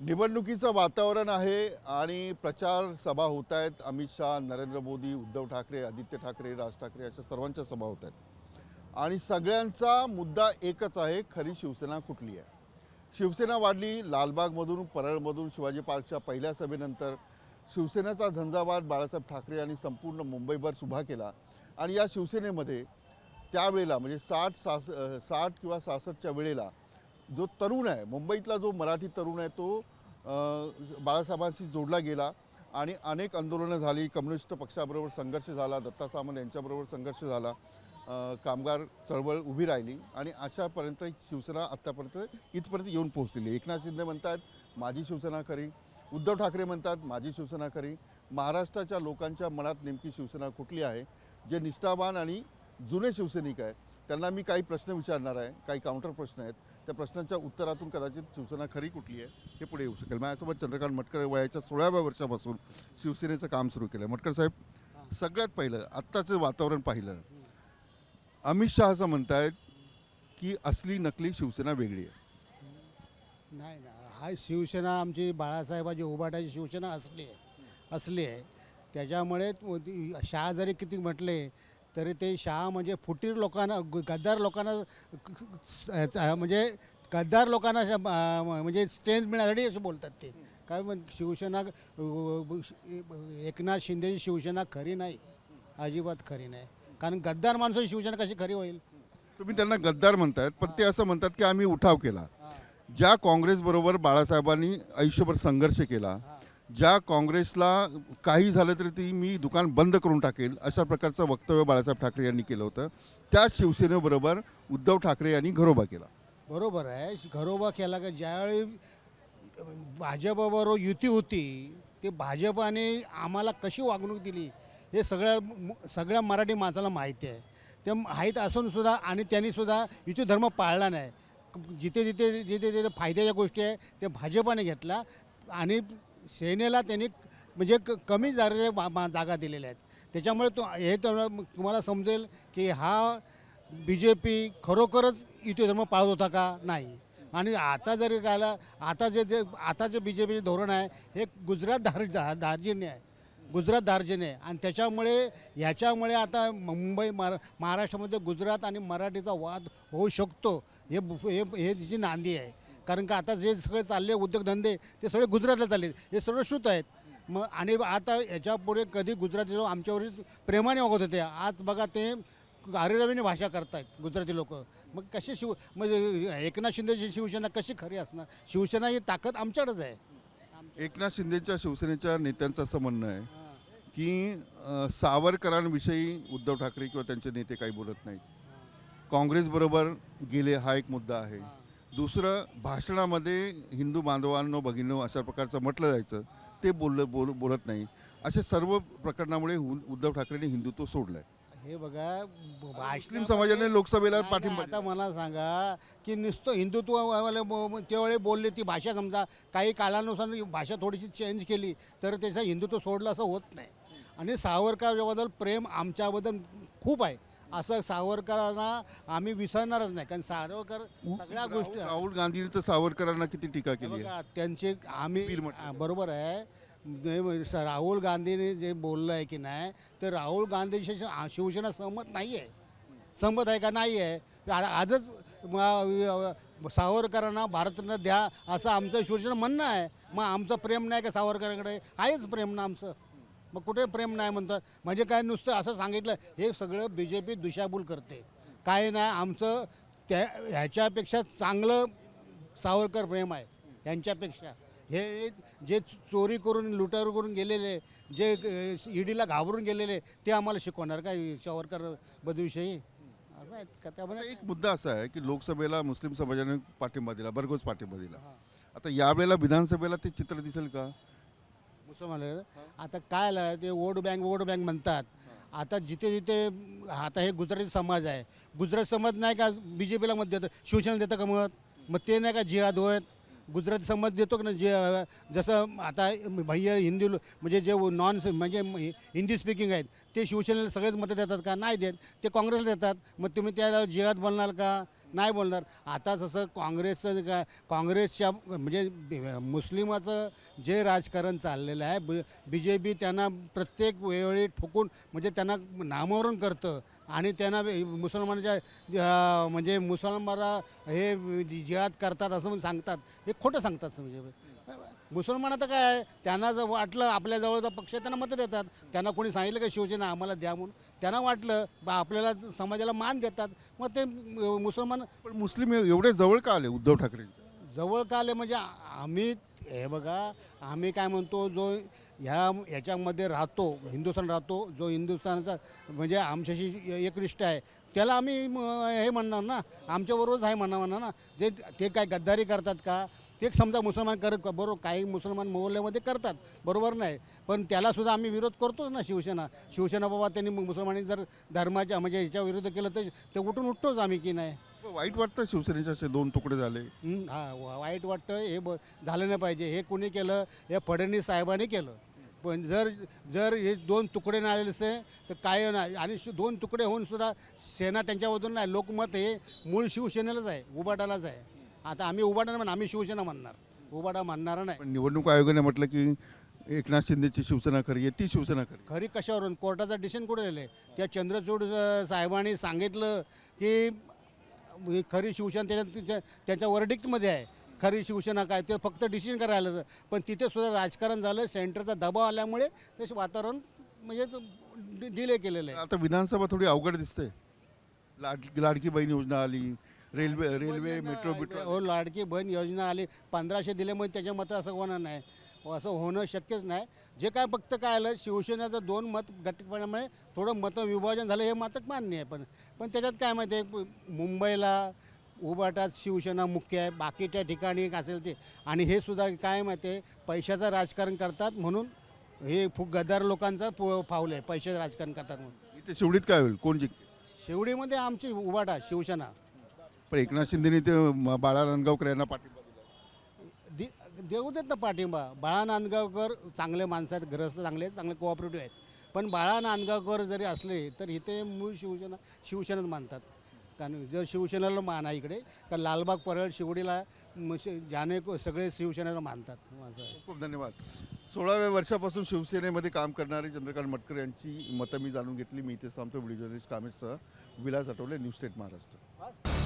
निवडणुकीचं वातावरण आहे आणि प्रचार सभा होत आहेत. अमित शहा नरेंद्र मोदी उद्धव ठाकरे आदित्य ठाकरे राज ठाकरे अशा सर्वांच्या सभा होत आहेत. आणि सगळ्यांचा मुद्दा एकच आहे खरी शिवसेना कुठली आहे? शिवसेना वाढली लालबागमधून परळमधून शिवाजी पार्कच्या पहिल्या सभेनंतर. शिवसेनेचा झंझावाद बाळासाहेब ठाकरे यांनी संपूर्ण मुंबईभर उभा केला. आणि या शिवसेनेमध्ये त्यावेळेला म्हणजे साठ सास साठ किंवा सहासष्टच्या वेळेला जो तरुण आहे मुंबईतला जो मराठी तरुण आहे तो बाळासाहेबांशी जोडला गेला आणि अनेक आंदोलनं झाली. कम्युनिस्ट पक्षाबरोबर संघर्ष झाला दत्ता सामंत यांच्याबरोबर संघर्ष झाला. कामगार चळवळ उभी राहिली आणि अशापर्यंत शिवसेना आत्तापर्यंत इथपर्यंत येऊन पोहोचलेली एकनाथ शिंदे म्हणतात माझी शिवसेना खरी. उद्धव ठाकरे म्हणतात माझी शिवसेना खरी. महाराष्ट्राच्या लोकांच्या मनात नेमकी शिवसेना कुठली आहे? जे निष्ठावान आणि जुने शिवसैनिक आहेत त्यांना मी काही प्रश्न विचारणार आहे काही काउंटर प्रश्न आहेत. त्या प्रश्नांच्या उत्तरातून कदाचित शिवसेना खरी कुठली आहे हे पुढे येऊ शकेल. माझ्यासोबत चंद्रकांत मटकर वयाच्या सोळाव्या वर्षापासून शिवसेनेचं काम सुरू केलं. मटकर साहेब सगळ्यात पहिलं आत्ताचं वातावरण पाहिलं. अमित शहा असं म्हणतायत की असली नकली शिवसेना वेगळी आहे. नाही ना हा शिवसेना आमची बाळासाहेबाची उभाटाची शिवसेना असली आहे असली आहे. त्याच्यामुळे शहा जरी किती म्हटले तरी ते शहा म्हणजे फुटीर लोकांना ग- गद्दार लोकांना म्हणजे गद्दार लोकांना म्हणजे स्ट्रेंथ मिळण्यासाठी असं बोलतात ते. काय म्हण शिवसेना एकनाथ शिंदेची शिवसेना खरी नाही. अजिबात खरी नाही. कारण गद्दार माणसाची शिवसेना कशी खरी होईल? तुम्ही त्यांना गद्दार म्हणतायत पण ते असं म्हणतात की आम्ही उठाव केला. ज्या काँग्रेसबरोबर बाळासाहेबांनी आयुष्यभर संघर्ष केला ज्या काँग्रेसला काही झालं तरी ती मी दुकान बंद करून टाकेल अशा प्रकारचं वक्तव्य बाळासाहेब ठाकरे यांनी केलं होतं. त्याच शिवसेनेबरोबर उद्धव ठाकरे यांनी घरोबा केला. बरोबर आहे. घरोबा केला का ज्यावेळी भाजपाबरोबर युती होती ते भाजपाने आम्हाला कशी वागणूक दिली हे सगळ्या सगळ्या मराठी माणसाला माहिती आहे. ते माहीत असूनसुद्धा आणि त्यांनीसुद्धा युती धर्म पाळला नाही. जिथे जिथे जिथे जिथे फायद्याच्या गोष्टी आहे ते भाजपाने घेतला आणि सेनेला त्यांनी म्हणजे क कमी जागेच्या मा- मा- जागा दिलेल्या आहेत. त्याच्यामुळे तो हे तर तुम्हाला समजेल की हा बी जे पी खरोखरच युती धर्म पाळत होता का? नाही. आणि आता जरी गायला आता जे जे आता जे बी जे पीचे धोरण आहे हे गुजरात धार दा- आहे. गुजरात दार्जिन्य आहे. आणि त्याच्यामुळे ह्याच्यामुळे आता मुंबई मरा महाराष्ट्रामध्ये गुजरात आणि मराठीचा वाद होऊ शकतो हे हे हे तिची नांदी आहे. कारण का आता जे सगळे चालले उद्योगधंदे ते सगळे गुजरातला चालले. हे सर्व शुद्ध आहेत. मग आणि आता याच्यापुढे कधी गुजराती लोक आमच्यावरच प्रेमाने वागत होते. आज बघा ते अरेरवीने भाषा करतायत गुजराती लोक. मग कसे शिव म्हणजे एकनाथ शिंदेची शिवसेना कशी खरी असणार? शिवसेना ही ताकद आमच्याकडेच आहे. एकनाथ शिंदेच्या शिवसेनेच्या नेत्यांचं असं म्हणणं आहे की सावरकरांविषयी उद्धव ठाकरे किंवा त्यांचे नेते काही बोलत नाहीत. काँग्रेसबरोबर गेले हा एक मुद्दा आहे. दुसरं भाषणामध्ये हिंदू बांधवांनो भगिनो अशा प्रकारचं म्हटलं जायचं ते बोललं बोल बोलत नाही. अशा सर्व प्रकरणामुळे उद्धव ठाकरेंनी हिंदुत्व सोडलं आहे हे बघा मुस्लिम समाजाने लोकसभेला पाठिंबा आता मला सांगा की नुसतं हिंदुत्ववाले त्यावेळी बोलले ती भाषा समजा काही काळानुसार भाषा थोडीशी चेंज केली तर त्याचं हिंदुत्व सोडलं असं होत नाही. आणि सावरकरबद्दल प्रेम आमच्याबद्दल खूप आहे. असं सावरकरांना आम्ही विसरणारच नाही. कारण सावरकर सगळ्या गोष्टी राहुल गांधींनी तर सावरकरांना किती टीका केली बघा त्यांचे आम्ही वीर म्हटलं आ, बरोबर आहे. जे स- राहुल गांधीने जे बोललं आहे की नाही तर राहुल गांधीशी श- आ- शिवसेना सहमत नाही आहे सहमत आहे का नाही आहे आ- आजच म- सावरकरांना भारतरत्न द्या असं आमचं शिवसेना म्हणणं आहे. मग आमचं प्रेम नाही का सावरकरांकडे? आहेच प्रेम ना आमचं. मग कुठे प्रेम नाही म्हणतात म्हणजे काय नुसतं असं सांगितलं हे सगळं बी जे पी दिशाभूल करते. काय नाही आमचं त्या ह्याच्यापेक्षा चांगलं सावरकर प्रेम आहे यांच्यापेक्षा. हे जे चोरी करून लुटार करून गेलेले जे ईडीला घाबरून गेलेले ते आम्हाला शिकवणार काय? सावरकर बदविषयी? असं का? त्यामध्ये एक मुद्दा असा आहे की लोकसभेला मुस्लिम समाजाने पाठिंबा दिला भरघोस पाठिंबा दिला. आता यावेळेला विधानसभेला ते चित्र दिसेल का? मुसलमान आता काय आलं? ते वोट बँक वोट बँक म्हणतात. आता जिथे जिथे आता हे गुजराती समाज आहे. गुजरात समाज नाही का बी जे पीला मत देतं? शिवसेना देतं का मत? मग ते नाही का जिहाद होत? गुजराती समाज देतो का ना जे जसं आता भैया हिंदी म्हणजे जे नॉन म्हणजे हिंदी स्पीकिंग आहेत ते शिवसेनेला सगळेच मतं देतात का? नाही देत. ते काँग्रेसला देतात. मग तुम्ही त्या जिहाद बोलणार का? नाही बोलणार. आता जसं काँग्रेसचं जे काय काँग्रेसच्या म्हणजे मुस्लिमाचं जे राजकारण चाललेलं आहे बी बी जे पी त्यांना प्रत्येक वेळी ठोकून म्हणजे त्यांना नामवरून करतं आणि त्यांना मुसलमानाच्या म्हणजे मुसलमाना हे जिहाद करतात असं म्हणून सांगतात. हे खोटं सांगतात म्हणजे मुसलमान आता काय आहे? त्यांना जर वाटलं आपल्याजवळचा पक्ष त्यांना मतं देतात. त्यांना कोणी सांगितलं का शिवसेना आम्हाला द्या म्हणून? त्यांना वाटलं बा आपल्याला समाजाला मान देतात. मग ते मुसलमान पण मुस्लिम एवढे जवळ का आले उद्धव ठाकरेंच्या जवळ का आले? म्हणजे आम्ही हे बघा आम्ही काय म्हणतो जो ह्या याच्यामध्ये राहतो हिंदुस्थान राहतो जो हिंदुस्थानाचा म्हणजे आमच्याशी एकनिष्ठ आहे त्याला आम्ही हे म्हणणार ना आमच्याबरोबरच आहे म्हणणार म्हणणार ना. जे ते काय गद्दारी करतात का? ते समजा मुसलमान करत का? बरोबर काही मुसलमान मोहल्ल्यामध्ये करतात बरोबर नाही. पण त्यालासुद्धा आम्ही विरोध करतोच ना शिवसेना. शिवसेना बाबा त्यांनी मुसलमानांनी जर धर्माच्या म्हणजे ह्याच्या विरुद्ध केलं तर ते उठून उठतोच आम्ही की नाही? पण वाईट वाटतं शिवसेनेचे असे दोन तुकडे झाले? हं, हा वा- वाईट वाटतं हे ब झालं नाही पाहिजे. हे कोणी केलं? हे फडणवीस साहेबांनी केलं. पण जर जर हे दोन तुकडे नाही आले असते तर काय नाही आणि शि- दोन तुकडे होऊन सुद्धा सेना त्यांच्यामधून नाही. लोकमत हे मूळ शिवसेनेलाच आहे उबाटालाच आहे. आता आम्ही उबाटा म्हणणार आम्ही शिवसेना म्हणणार उबाटा म्हणणार नाही. पण निवडणूक आयोगाने म्हटलं की एकनाथ शिंदेची शिवसेना खरी आहे ती शिवसेना खरी खरी कशावरून? कोर्टाचा डिसिशन कुठे लिहिले? त्या चंद्रचूड अ, साहेबांनी सांगितलं की ही खरी शिवसेना त्याच्या त्याच्या- त्याच्या वर्डिक्टमध्ये आहे. खरी शिवसेना काय? ते फक्त डिसिजन करायला. पण तिथे सुद्धा राजकारण झालं. सेंटरचा दबाव आल्यामुळे ते वातावरण म्हणजे डिले केलेलं आहे. आता विधानसभा थोडी अवघड दिसते लाड लाडकी बहीण योजना आली रेल्वे रेल्वे मेट्रो बिट्रो हो लाडकी बहीण योजना आली. पंधराशे दिल्यामुळे त्याच्या मतं असं होणार नाही. असं होणं शक्यच नाही. जे काय फक्त काय आलं शिवसेनेचं दोन मत गटपणामुळे थोडं मतं विभाजन झालं हे मातक मान्य आहे. पण पण त्याच्यात काय माहिती आहे मुंबईला उबाटात शिवसेना मुख्य आहे बाकीच्या ठिकाणी एक असेल ते. आणि हे सुद्धा काय माहिती आहे पैशाचं राजकारण करतात म्हणून हे फु गद्दार लोकांचं पु फावलं आहे पैशाचं राजकारण करतात म्हणून. इथे शेवटीत काय होईल? कोण जिंकेल? शेवडीमध्ये आमची उबाटा शिवसेना. पण एकनाथ शिंदेने ते म- बाळा रणगावकर यांना पाठिंबा देऊ देत ना पाठिंबा. बाळा नांदगावकर चांगले माणसं आहेत ग्रस्त चांगले आहेत चांगले कोऑपरेटिव्ह आहेत. पण बाळा नांदगावकर जरी असले तर इथे मूळ शिवसेना शिवसेनेत मानतात. कारण जर शिवसेनेला मान आहे इकडे कारण लालबाग परळ शिवडीला म- जाणे सगळे शिवसेनेला मानतात. खूप खूप धन्यवाद. सोळाव्या वर्षापासून शिवसेनेमध्ये काम करणारे चंद्रकांत मटकर यांची मतं मी जाणून घेतली. मी इथे सांगतो व्हिडिओ जर्नलिस्ट कामेशसह विलास आठवले न्यूज स्टेट महाराष्ट्र.